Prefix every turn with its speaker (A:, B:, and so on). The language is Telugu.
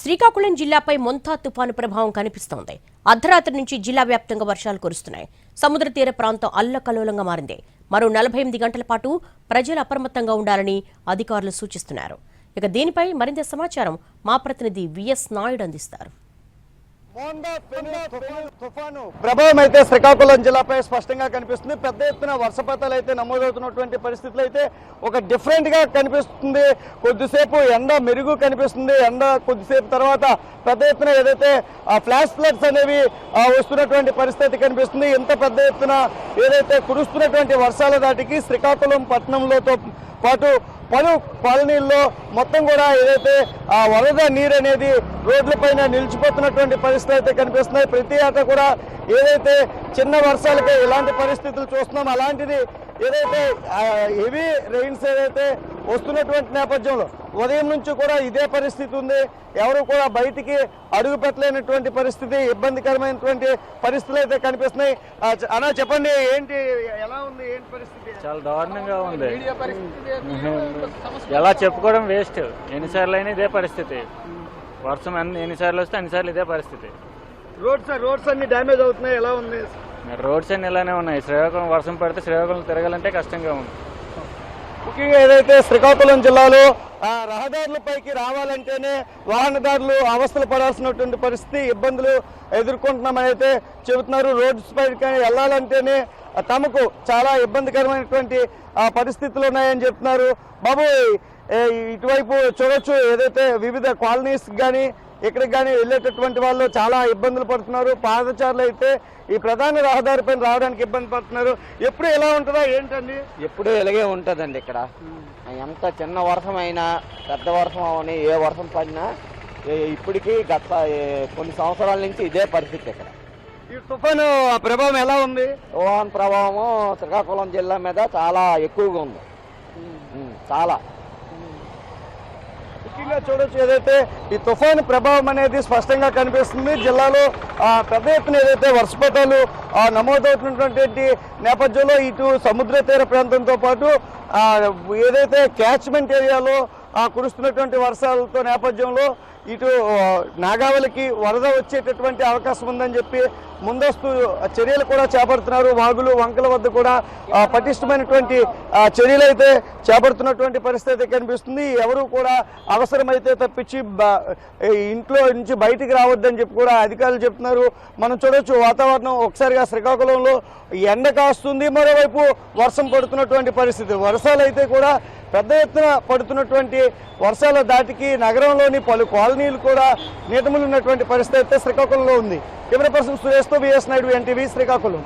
A: శ్రీకాకుళం జిల్లాపై మొంతా తుపాను ప్రభావం కనిపిస్తోంది. అర్ధరాత్రి నుంచి జిల్లా వ్యాప్తంగా వర్షాలు కురుస్తున్నాయి. సముద్ర తీర ప్రాంతం అల్లకల్లోలంగా మారింది. మరో నలభై ఎనిమిది గంటల పాటు ప్రజలు అప్రమత్తంగా ఉండాలని అధికారులు సూచిస్తున్నారు. ఇక దీనిపై మరింత సమాచారం మా ప్రతినిధి విఎస్ నాయుడు అందిస్తారు.
B: తుఫాను- తుఫాను. ప్రభావం అయితే శ్రీకాకుళం జిల్లాపై స్పష్టంగా కనిపిస్తుంది. పెద్ద ఎత్తున వర్షపాతాలు అయితే నమోదవుతున్నటువంటి పరిస్థితులు అయితే ఒక డిఫరెంట్గా కనిపిస్తుంది. కొద్దిసేపు ఎండ మెరుగు కనిపిస్తుంది. ఎండ కొద్దిసేపు తర్వాత పెద్ద ఎత్తున ఏదైతే ఫ్లాష్ ఫ్లడ్స్ అనేవి ఆ, వస్తున్నటువంటి పరిస్థితి కనిపిస్తుంది. ఇంత పెద్ద ఎత్తున ఏదైతే కురుస్తున్నటువంటి వర్షాల దాటికి శ్రీకాకుళం పట్టణంలోతో పాటు పలు కాలనీల్లో మొత్తం కూడా ఏదైతే ఆ వరద నీరు అనేది రోడ్లపైన నిలిచిపోతున్నటువంటి పరిస్థితులు అయితే కనిపిస్తున్నాయి. ప్రతి ఏటా కూడా ఏదైతే చిన్న వర్షాలకే ఇలాంటి పరిస్థితులు చూస్తున్నాం అలాంటిది ఏదైతే హెవీ రెయిన్స్ ఏదైతే వస్తున్నటువంటి నేపథ్యంలో ఉదయం నుంచి కూడా ఇదే పరిస్థితి ఉంది. ఎవరు కూడా బయటికి అడుగు పెట్టలేనటువంటి పరిస్థితి ఇబ్బందికరమైనటువంటి పరిస్థితులు అయితే కనిపిస్తున్నాయి. అన్నా చెప్పండి ఏంటి ఎలా ఉంది ఏంటి పరిస్థితి?
C: చాలా దారుణంగా ఉంది. ఎలా చెప్పుకోవడం వేస్ట్. ఎన్నిసార్లు అయినా ఇదే పరిస్థితి. వర్షం ఎన్ని ఎన్నిసార్లు వస్తే అన్నిసార్లు ఇదే పరిస్థితి.
B: రోడ్స్ రోడ్స్ అన్ని డ్యామేజ్ అవుతున్నాయి ఎలా ఉంది?
C: రోడ్స్ అన్ని ఇలానే ఉన్నాయి. శ్రీకాకుళం వర్షం పడితే శ్రీకాకుళం తిరగాలంటే కష్టంగా ఉంది.
B: ముఖ్యంగా ఏదైతే శ్రీకాకుళం జిల్లాలో ఆ, రహదారులపైకి రావాలంటేనే వాహనదారులు అవస్థలు పడాల్సినటువంటి పరిస్థితి ఇబ్బందులు ఎదుర్కొంటున్నామని అయితే చెబుతున్నారు. రోడ్స్ పైకి వెళ్ళాలంటేనే తమకు చాలా ఇబ్బందికరమైనటువంటి పరిస్థితులు ఉన్నాయని చెప్తున్నారు. బాబు ఇటువైపు చూడొచ్చు ఏదైతే వివిధ కాలనీస్ కానీ ఇక్కడికి కానీ వెళ్ళేటటువంటి వాళ్ళు చాలా ఇబ్బందులు పడుతున్నారు. పాదచారులు అయితే ఈ ప్రధాన రహదారిపైన రావడానికి ఇబ్బంది పడుతున్నారు. ఎప్పుడు ఎలా ఉంటుందా ఏంటండి?
D: ఎప్పుడూ ఇలాగే ఉంటుందండి ఇక్కడ. ఎంత చిన్న వర్షం అయినా పెద్ద వర్షం అవని ఏ వర్షం పడినా ఇప్పటికీ గత కొన్ని సంవత్సరాల నుంచి ఇదే పరిస్థితి ఇక్కడ.
B: ఈ తుఫాను ప్రభావం ఎలా ఉంది?
D: తుఫాన్ ప్రభావం శ్రీకాకుళం జిల్లా మీద చాలా ఎక్కువగా ఉంది. చాలా.
B: ముఖ్యంగా చూడొచ్చు ఏదైతే ఈ తుఫాను ప్రభావం అనేది స్పష్టంగా కనిపిస్తుంది. జిల్లాలో పెద్ద ఎత్తున ఏదైతే వర్షపాతాలు నమోదవుతున్నటువంటి నేపథ్యంలో ఇటు సముద్ర తీర ప్రాంతంతో పాటు ఏదైతే క్యాచ్మెంట్ ఏరియాలో ఆ, కురుస్తున్నటువంటి వర్షాలతో నేపథ్యంలో ఇటు నాగావళికి వరద వచ్చేటటువంటి అవకాశం ఉందని చెప్పి ముందస్తు చర్యలు కూడా చేపడుతున్నారు. వాగులు వంకల వద్ద కూడా పటిష్టమైనటువంటి చర్యలు అయితే చేపడుతున్నటువంటి పరిస్థితి కనిపిస్తుంది. ఎవరు కూడా అవసరమైతే తప్పించి ఇంట్లో నుంచి బయటికి రావద్దని చెప్పి కూడా అధికారులు చెప్తున్నారు. మనం చూడొచ్చు వాతావరణం ఒకసారిగా శ్రీకాకుళంలో ఎండ కాస్తుంది. మరోవైపు వర్షం పడుతున్నటువంటి పరిస్థితి. వర్షాలు అయితే కూడా పెద్ద ఎత్తున పడుతున్నటువంటి వర్షాల దాటికి నగరంలోని పలు కాలనీలు కూడా నీటములున్నటువంటి పరిస్థితి అయితే శ్రీకాకుళంలో ఉంది. కెమెరా పర్సన్ సురేష్తో బిఎస్ నాయుడు ఎన్టీవీ శ్రీకాకుళం.